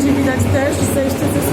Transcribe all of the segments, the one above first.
atividade testes extras,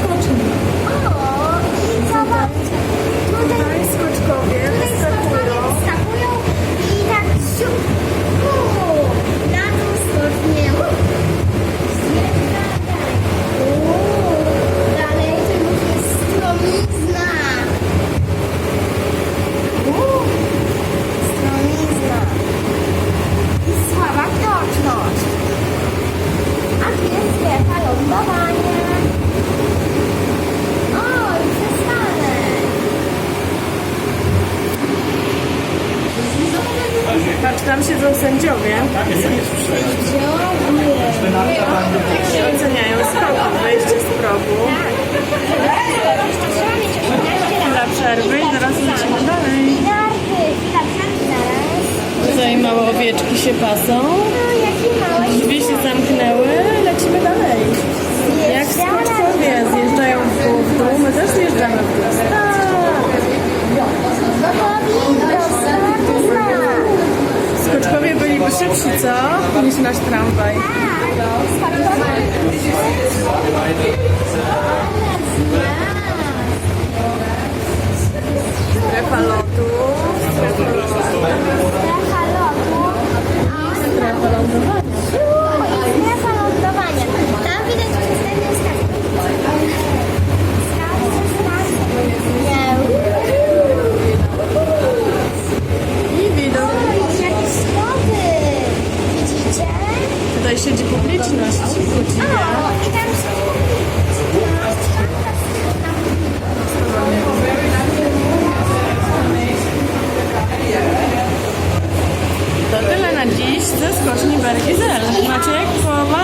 Sędziowie. Oceniają. Z progu, wyjście z progu. Dla przerwy i zaraz lecimy dalej. Tutaj małe owieczki się pasą. Szybsi, co? Niż nasz tramwaj. Tutaj siedzi publiczność. O. To tyle na dziś ze skoczni Bergizel. Maciek, pomachaj.